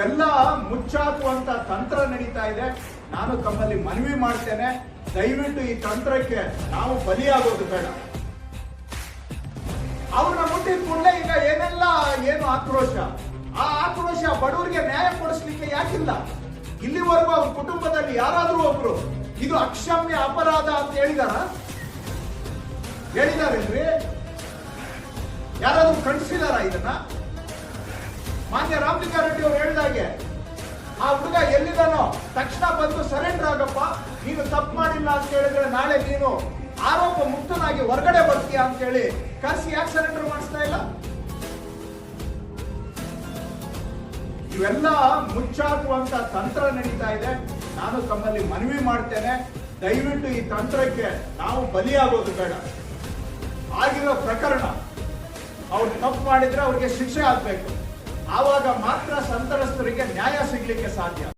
ಇವೆಲ್ಲ ಮುಚ್ಚಾಕುವಂತ ತಂತ್ರ ನಡೀತಾ ಇದೆ. ನಾನು ತಮ್ಮಲ್ಲಿ ಮನವಿ ಮಾಡ್ತೇನೆ. ದಯವಿಟ್ಟು ಈ ತಂತ್ರಕ್ಕೆ ನಾವು ಬಲಿಯಾಗೋದು ಬೇಡ. ಅವ್ರನ್ನ ಮುಟ್ಟಿದ ಕೂಡಲೇ ಈಗ ಏನೆಲ್ಲ ಏನು ಆಕ್ರೋಶ, ಆ ಆಕ್ರೋಶ ಬಡವರಿಗೆ ನ್ಯಾಯ ಕೊಡಿಸ್ಲಿಕ್ಕೆ ಯಾಕಿಲ್ಲ? ಇಲ್ಲಿವರೆಗೂ ಅವ್ರ ಕುಟುಂಬದಲ್ಲಿ ಯಾರಾದ್ರೂ ಒಬ್ರು ಇದು ಅಕ್ಷಮ್ಯ ಅಪರಾಧ ಅಂತ ಹೇಳಿದಾರ? ಹೇಳಿದಾರೇನ್ರಿ? ಯಾರಾದ್ರೂ ಖಂಡಿಸಿದಾರ ಇದನ್ನ? ಮಾನ್ಯ ರಾಮಲಿಂಗಾರೆಡ್ಡಿ ಅವರು ಹೇಳಿದಾಗೆ ಆ ಹುಡುಗ ಎಲ್ಲಿದಾನೋ ತಕ್ಷಣ ಬಂದು ಸರೆಂಡರ್ ಆಗಪ್ಪ, ನೀನು ತಪ್ಪು ಮಾಡಿಲ್ಲ ಅಂತ ಹೇಳಿದ್ರೆ ನಾಳೆ ನೀನು ಆರೋಪ ಮುಕ್ತನಾಗಿ ಹೊರಗಡೆ ಬರ್ತೀಯ ಅಂತ ಹೇಳಿ ಕಸಿ ಯಾಕೆ ಸರೆಂಡರ್ ಮಾಡಿಸ್ತಾ ಇಲ್ಲ? ಇವೆಲ್ಲ ಮುಚ್ಚಾಕುವಂತ ತಂತ್ರ ನಡೀತಾ ಇದೆ. ನಾನು ತಮ್ಮಲ್ಲಿ ಮನವಿ ಮಾಡ್ತೇನೆ. ದಯವಿಟ್ಟು ಈ ತಂತ್ರಕ್ಕೆ ನಾವು ಬಲಿಯಾಗೋದು ಬೇಡ. ಆಗಿರೋ ಪ್ರಕರಣ, ಅವ್ರು ತಪ್ಪು ಮಾಡಿದ್ರೆ ಅವ್ರಿಗೆ ಶಿಕ್ಷೆ ಆಗ್ಬೇಕು. ಆವಾಗ ಮಾತ್ರ ಸಂತ್ರಸ್ತರಿಗೆ ನ್ಯಾಯ ಸಿಗ್ಲಿಕ್ಕೆ ಸಾಧ್ಯ.